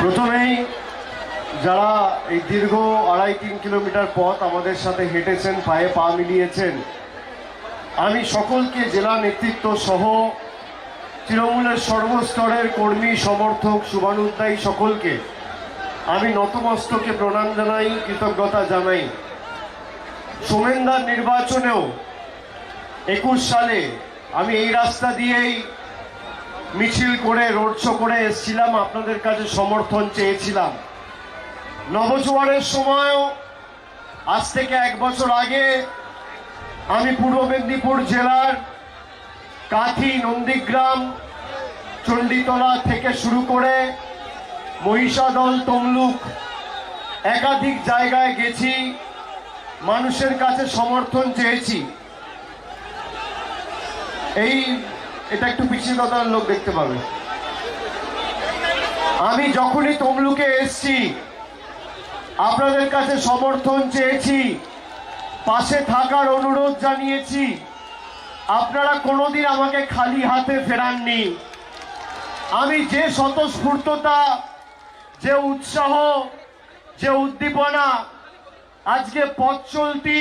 প্রথমেই যারা এই দীর্ঘ আড়াই তিন কিলোমিটার পথ আমাদের সাথে হেঁটেছেন, পায়ে পা মিলিয়েছেন, আমি সকলকে জেলা নেতৃত্ব সহ তৃণমূলের সর্বস্তরের কর্মী, সমর্থক শুভানুদ্দায়ী সকলকে আমি নতমস্তকে প্রণাম জানাই, কৃতজ্ঞতা জানাই। সোমেনদার নির্বাচনেও একুশ সালে আমি এই রাস্তা দিয়েই মিছিল করে রোড শো করে এসেছিলাম, আপনাদের কাছে সমর্থন চেয়েছিলাম। নবজোয়ারের সময়ও, আজ থেকে এক বছর আগে, আমি পূর্ব মেদিনীপুর জেলার কাথি, নন্দীগ্রাম, চণ্ডীতলা থেকে শুরু করে মহিষাদল, তমলুক একাধিক জায়গায় গেছি, মানুষের কাছে সমর্থন চেয়েছি। এই এটা একটু পিছিয়ে লোক দেখতে পাবে। আমি যখনই তমলুকে এসছি, আপনাদের কাছে সমর্থন চেয়েছি, পাশে থাকার অনুরোধ জানিয়েছি, আপনারা কোনোদিন আমাকে খালি হাতে ফেরাননি। আমি যে স্বতঃস্ফূর্ততা, যে উৎসাহ, যে উদ্দীপনা, আজকে পথ চলতি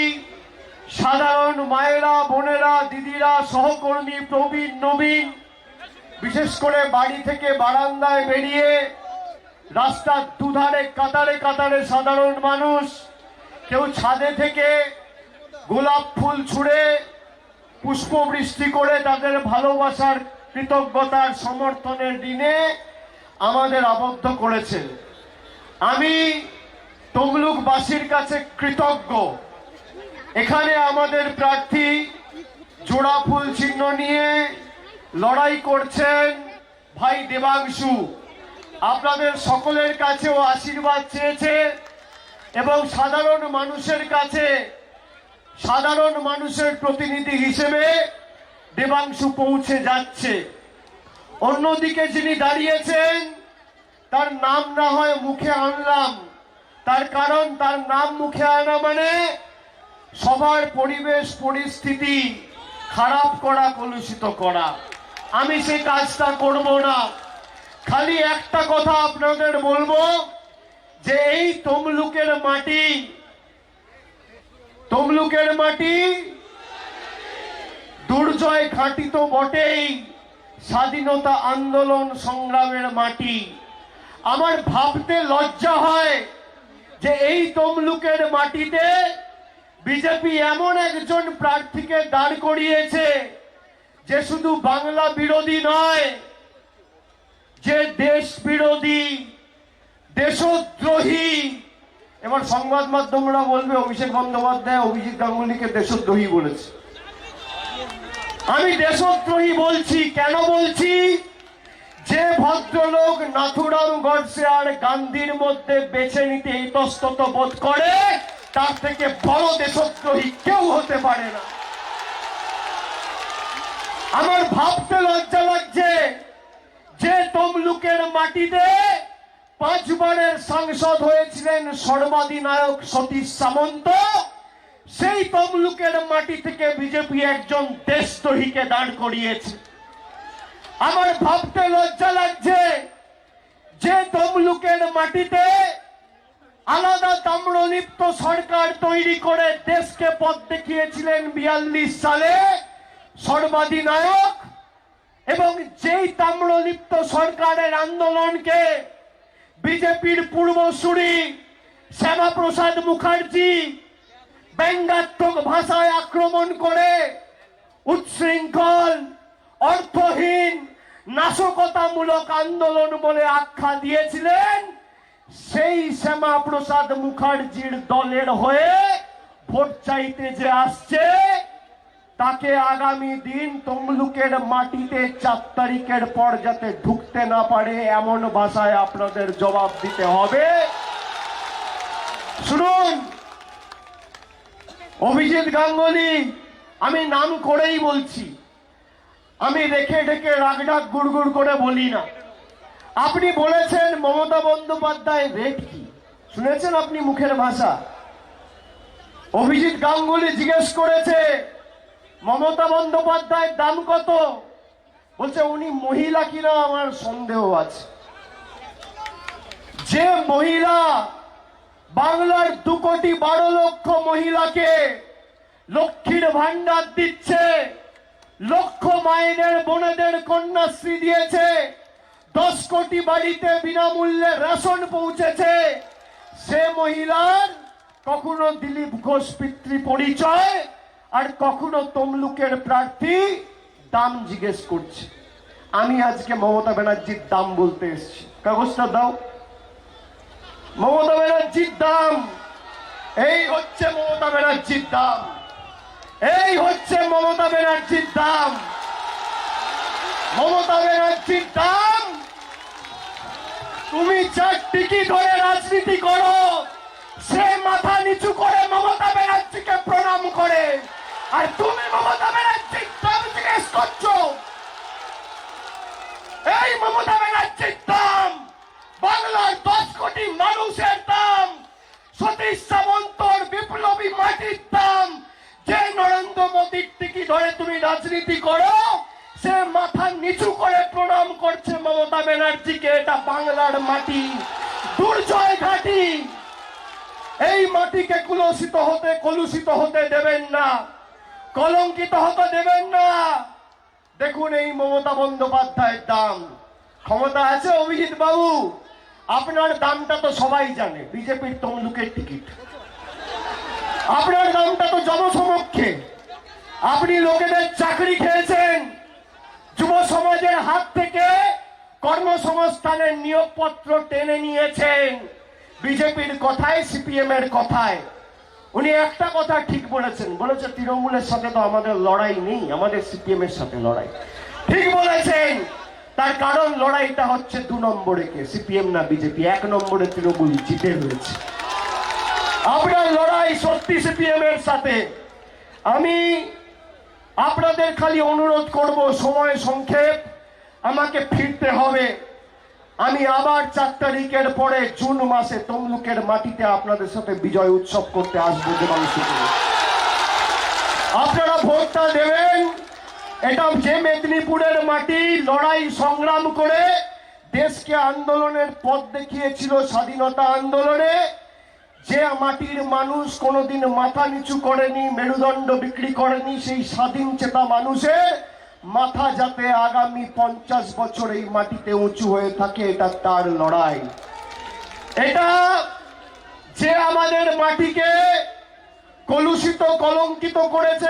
সাধারণ মায়েরা, বোনেরা, দিদিরা, সহকর্মী, প্রবীণ, নবীন, বিশেষ করে বাড়ি থেকে বারান্দায় বেরিয়ে রাস্তার দুধারে, কাতারে কাতারে সাধারণ মানুষ, কেউ ছাদে থেকে গোলাপ ফুল ছুঁড়ে পুষ্পবৃষ্টি করে তাদের ভালোবাসার কৃতজ্ঞতার সমর্থনের দিনে আমাদের আবদ্ধ করেছেন। আমি তমলুকবাসীর কাছে কৃতজ্ঞ। এখানে আমাদের প্রার্থী জোড়া ফুল চিহ্ন নিয়ে লড়াই করছেন ভাই দেবাংশু। আপনাদের সকলের কাছেও আশীর্বাদ চেয়েছে এবং সাধারণ মানুষের কাছে, সাধারণ মানুষের প্রতিনিধি হিসেবে দেবাংশু পৌঁছে যাচ্ছে। অন্যদিকে যিনি দাঁড়িয়েছেন, তার নাম না হয় মুখে আনলাম। তার কারণ, তার নাম মুখে আনা মানে সবার পরিবেশ, পরিস্থিতি খারাপ করা, কলুষিত করা। আমি সেই কাজটা করব না। খালি একটা কথা আপনাদের বলব, যে এই তমলুকের মাটি তমলুকের মাটি দুর্জয় ঘাঁটি তো বটেই, স্বাধীনতা আন্দোলন সংগ্রামের মাটি। আমার ভাবতে লজ্জা হয় যে এই তমলুকের মাটিতে বিজেপি এমন একজন প্রার্থীকে দাঁড় করিয়েছে যে শুধু বাংলা বিরোধী নয়, যে দেশ বিরোধী, দেশদ্রোহী। এবার সংবাদ মাধ্যমরা বলবে, অভিষেক বন্দ্যোপাধ্যায় অভিজিৎ গাঙ্গুলিকে দেশদ্রোহী বলেছে। আমি দেশদ্রোহী বলছি, কেন বলছি? যে ভদ্রলোক নাথুরাম গডসে আর গান্ধীর মধ্যে বেছে নিতে ইতস্তত বোধ করে তার থেকে বড় দেশদ্রোহী কেউ হতে পারে না। আমার ভাবতে লজ্জা লাগছে যে তমলুকের মাটিতে পাঁচবারের সাংসদ হয়েছিলেন সর্বাধিনায়ক সতীশ সামন্ত। সেই তমলুকের মাটি থেকে বিজেপি একজন দেশদ্রোহীকে দাঁড় করিয়েছে। আমার ভাবতে লজ্জা লাগছে যে তমলুকের মাটিতে আলাদা তাম্রলিপ্ত সরকার তৈরি করে দেশকে পথ দেখিয়েছিলেন বিয়াল্লিশ সালে সর্বাধিনায়ক এবং যেই তাম্রলিপ্ত সরকারের আন্দোলনকে বিজেপির পূর্বসূরি শ্যামাপ্রসাদ মুখার্জি ব্যঙ্গাত্মক ভাষায় আক্রমণ করে উচ্ছৃঙ্খল, অর্থহীন, নাশকতামূলক আন্দোলন বলে আখ্যা দিয়েছিলেন। সেই শ্যামাপ্রসাদ মুখার্জির দলের হয়ে ভোট চাইতে যে আসছে, তাকে আগামী দিন তমলুকের মাটিতে চার তারিখের পর যাতে ঢুকতে না পারে, এমন ভাষায় আপনাদের জবাব দিতে হবে। শুনুন, অভিজিৎ গাঙ্গুলি, আমি নাম করেই বলছি। আমি রেখে ঢেকে রাগডাক গুড় করে বলি না। আপনি বলেছেন মমতা বন্দ্যোপাধ্যায় কি? শুনেছেন আপনি মুখের ভাষা? অভিজিৎ গাঙ্গুলি জিজ্ঞেস করেছে, মমতা বন্দ্যোপাধ্যায়ের দাম কত? বলছে, উনি মহিলা কিনা আমার সন্দেহ আছে। যে মহিলা বাংলার দু কোটি বারো লক্ষ মহিলাকে লক্ষ্মীর ভান্ডার দিচ্ছে লক্ষ মায়েদের, বোনেদের কন্যাশ্রী দিয়েছে দশ কোটি বাড়িতে বিনামূল্যে রেশন পৌঁছেছে। সে মহিলার কখনো দিলীপ ঘোষ পিতৃ পরিচয় আর কখনো তমলুকের প্রার্থী দাম জিজ্ঞেস করছে। আমি আজকে মমতা ব্যানার্জির দাম বলতে এসেছি। কাগজটা দাও। মমতা ব্যানার্জির দাম। এই হচ্ছে মমতা ব্যানার্জির দাম। এই হচ্ছে মমতা ব্যানার্জির দাম। মমতা ব্যানার্জির দাম তুমি চার টিকি ধরে রাজনীতি করো, সে মাথা নিচু করে মমতা ব্যানার্জিকে প্রণাম করে। আর তুমি মমতা ব্যানার্জির দাম জিজ্ঞেস করছ। এই মমতা ব্যানার্জির দাম, বাংলার দশ কোটি মানুষের দাম, সতীশ সামন্তর বিপ্লবী মাটির দাম, যে নরেন্দ্র মোদীর টিকি ধরে তুমি রাজনীতি করো সে মাথা নিচু করে প্রণাম করছে মমতা ব্যানার্জিকে, এটা বাংলার মাটি, দুর্জয় ঘাটি। এই মাটিকে কুলসিত হতে, কলুষিত হতে দেবেন না, কলঙ্কিত হতে দেবেন না। দেখুন এই মমতা বন্দ্যোপাধ্যায়ের দাম। ক্ষমতা আছে অভিজিৎ বাবু? আপনার দামটা তো সবাই জানে, বিজেপির তমলুকের টিকিট। আপনার দামটা তো জনসমক্ষে। আপনি লোকেদের চাকরি খেয়েছেন। সমাজের হাত থেকে কর্মসংস্থানের নিয়োগপত্র টেনে নিয়েছেন বিজেপির কথায় সিপিএম এর কথায়। উনি একটা কথা ঠিক বলেছেন। বলেছে, তৃণমূলের সাথে তো আমাদের লড়াই নেই, আমাদের সিপিএম এর সাথে লড়াই। ঠিক বলেছেন। তার কারণ লড়াইটা হচ্ছে দু নম্বরে কে? সিপিএম না বিজেপি? এক নম্বরে তৃণমূল জিতে রয়েছে। আপনার লড়াই সত্যি সিপিএম এর সাথে। আমি আপনাদের খালি অনুরোধ করব, সময় সংক্ষেপ, আমাকে ফিরতে হবে। আমি আবার চার তারিখের পরে জুন মাসে তমলুকের মাটিতে আপনাদের সাথে বিজয় উৎসব করতে আসব আপনারা ভোটটা দেবেন। এটা যে মেদিনীপুরের মাটি, লড়াই সংগ্রাম করে দেশকে আন্দোলনের পথ দেখিয়েছিল স্বাধীনতা আন্দোলনে। যে মাটির মানুষ কোনোদিন মাথা নিচু করেনি, মেরুদণ্ড বিক্রি করেনি, সেই স্বাধীন চেতা মানুষের মাথা যাতে আগামী পঞ্চাশ বছর এই মাটিতে উঁচু হয়ে থাকে, এটা তার লড়াই। এটা যে আমাদের মাটিকে কলুষিত, কলঙ্কিত করেছে